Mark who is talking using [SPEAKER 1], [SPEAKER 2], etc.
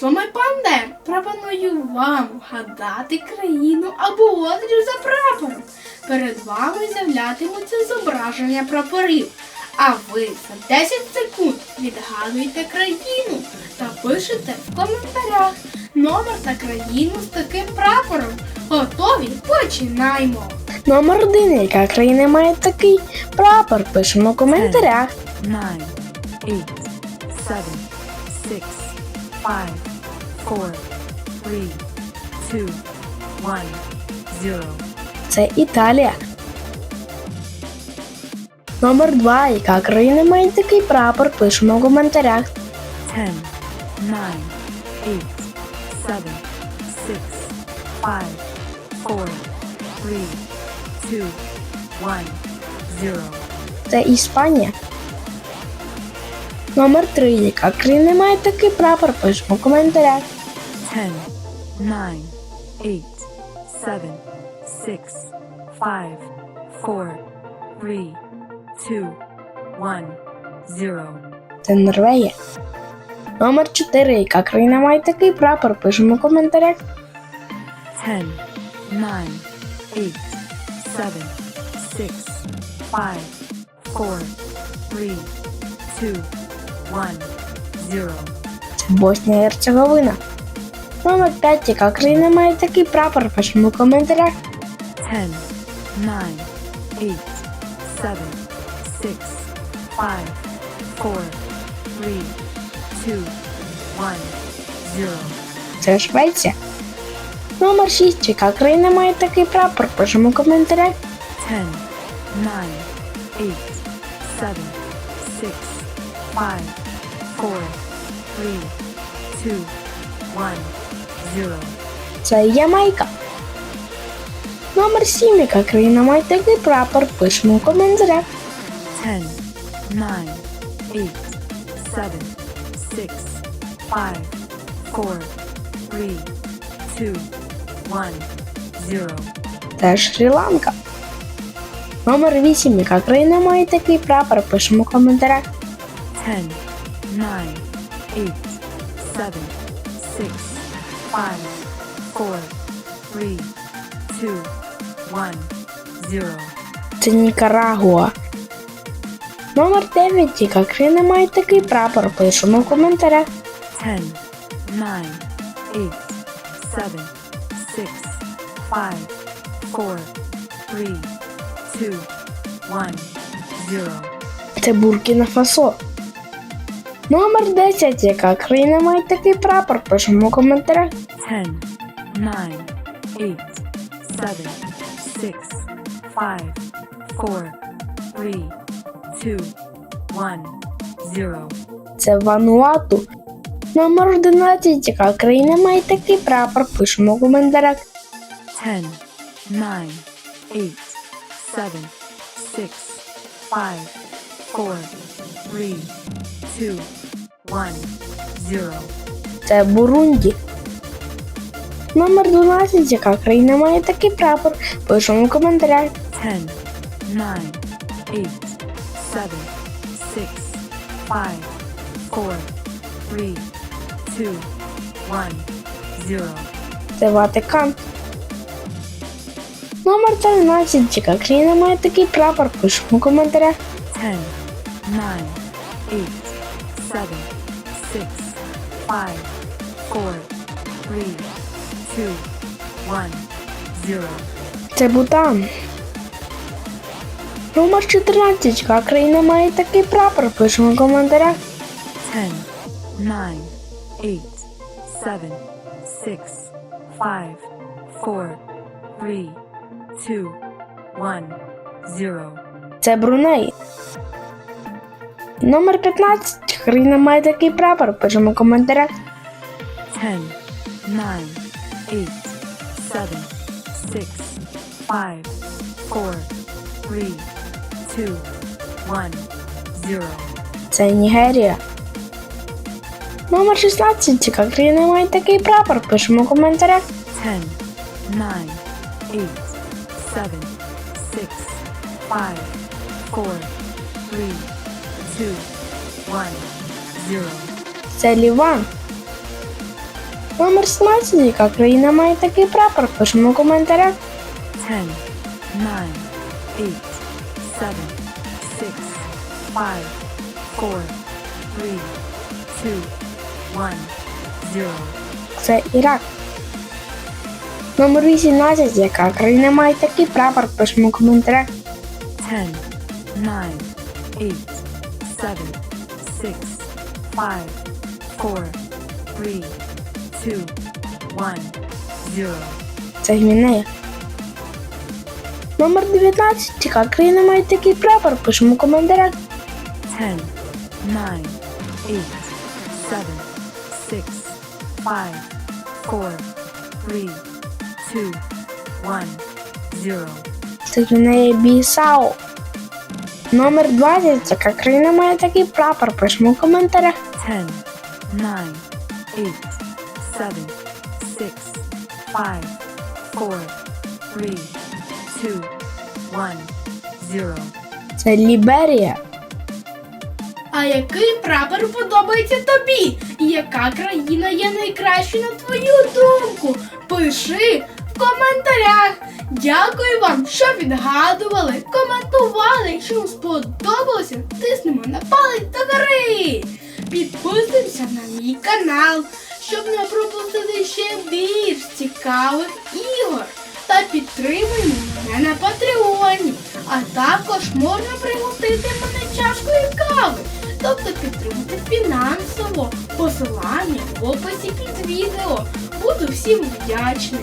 [SPEAKER 1] Суми Пандер пропоную вам вгадати країну або одрів за прапором. Перед вами з'являтимуться зображення прапорів. А ви за 10 секунд відгадуєте країну та пишете в коментарях номер та країну з таким прапором. Готові? Починаємо!
[SPEAKER 2] Номер один, яка країна має такий прапор, пишемо в коментарях.
[SPEAKER 3] nine, eight, seven, six, five, four, three, two, one, zero.
[SPEAKER 2] Це Італія. Номер два, яка країна має такий прапор, пишемо в коментарях.
[SPEAKER 3] Ten, nine, eight, seven, six, five, four, three, two, one, zero.
[SPEAKER 2] Це Іспанія. Номер 3. Яка країна має такий прапор? Пишемо в коментарях.
[SPEAKER 3] 10, 9, 8, 7, 6, 5, 4, 3, 2, 1, 0.
[SPEAKER 2] Це Норвегія. Номер 4. Яка країна має такий прапор? Пишемо в коментарях.
[SPEAKER 3] 10, 9, 8, 7, 6, 5, 4, 3,
[SPEAKER 2] 2, Босния и Герцеговина. Номер 5. Яка країна має такий прапор? Почему в коментарях?
[SPEAKER 3] 10, 9, 8, 7, 6, 5, 4, 3, 2, 1, 0.
[SPEAKER 2] Це Швеція. Номер 6. Яка країна має такий прапор? Почему в коментарях?
[SPEAKER 3] 10, 9, 8, 7, 6, five, four, three, two, one, zero.
[SPEAKER 2] Це Ямайка. Номер 7, яка країна має такий прапор, пишемо в коментарях.
[SPEAKER 3] Ten, nine, eight, seven, six, five, four, three, two, one, zero.
[SPEAKER 2] Це Шрі-Ланка. Номер 8, яка країна має такий прапор, пишемо в коментарях.
[SPEAKER 3] Ten, nine, eight, seven, six, five, four, three, two, one, zero.
[SPEAKER 2] Це Нікарагуа. Номер 9, яка країна має такий прапор, пишемо в коментарях.
[SPEAKER 3] Ten, nine, eight, seven, six, five, four, three, two, one, zero.
[SPEAKER 2] Це Буркіна Фасо. Номер 10, яка країна має такий прапор, пишемо в коментарях.
[SPEAKER 3] Ten, nine, eight, seven, six, five, four, three, two, one, zero.
[SPEAKER 2] Це Вануату. Номер 11, яка країна має такий прапор, пишемо в коментарях.
[SPEAKER 3] Ten, nine, eight, seven, six, five, four, three, two, one, zero.
[SPEAKER 2] Це Бурунді. Номер 12, яка країна має такий прапор, пишемо в коментарях.
[SPEAKER 3] Ten, nine, eight, seven, six, five, four, three, two, one, zero.
[SPEAKER 2] Це Ватикан. Номер 13, яка країна має такий прапор, пишемо в коментарях.
[SPEAKER 3] Ten, nine, eight, seven, six, five, four, three, two, one, zero.
[SPEAKER 2] Це Бутан. Номер 14, яка країна має такий прапор, пишемо в коментарях.
[SPEAKER 3] Ten, nine, eight, seven, six, five, four, three, two, one, zero.
[SPEAKER 2] Це Бруней. Номер 15, яка країна має такий прапор, пишемо в коментарях.
[SPEAKER 3] Ten, nine, eight, seven, six, five, four, three, two, one, zero.
[SPEAKER 2] Це Нігерія. Номер 16, яка країна має такий прапор, пишемо в коментарях.
[SPEAKER 3] Ten, nine, eight, seven, six, five, four, three, two, one, zero.
[SPEAKER 2] Це Ліван. Номер 17, яка країна має такий прапор? Пишемо в коментарях.
[SPEAKER 3] 10, 9, 8, 7, 6, 5, 4, 3, 2, 1, 0.
[SPEAKER 2] Це Ірак. Номер 18, яка країна має такий прапор? Пишемо в коментарях.
[SPEAKER 3] 10, 9, 8, 7, 6, 5, 4, 3, 2, 1, 0.
[SPEAKER 2] Це Гвінея. Номер 19, яка країна має такий прапор? Пишемо в коментарях.
[SPEAKER 3] 10, 9, 8, 7, 6, 5, 4, 3, 2, 1, 0.
[SPEAKER 2] Це Гвінея Бісау. Номер 20, яка країна має такий прапор? Пишемо в коментарях.
[SPEAKER 3] 10, 9, 8, 7, 6, 5, 4, 3, 2, 1, 0.
[SPEAKER 2] Це Ліберія.
[SPEAKER 1] А який прапор подобається тобі? І яка країна є найкращою на твою думку? Пиши в коментарях. Дякую вам, що відгадували, коментували. Якщо сподобалося, тиснемо на палець до гори. Підписуємося на мій канал, щоб не пропустити ще більш цікавих ігор. Та підтримуємо мене на Патреоні. А також можна пригостити мене чашкою кави, тобто підтримати фінансово. Посилання в описі під відео. Буду всім вдячний.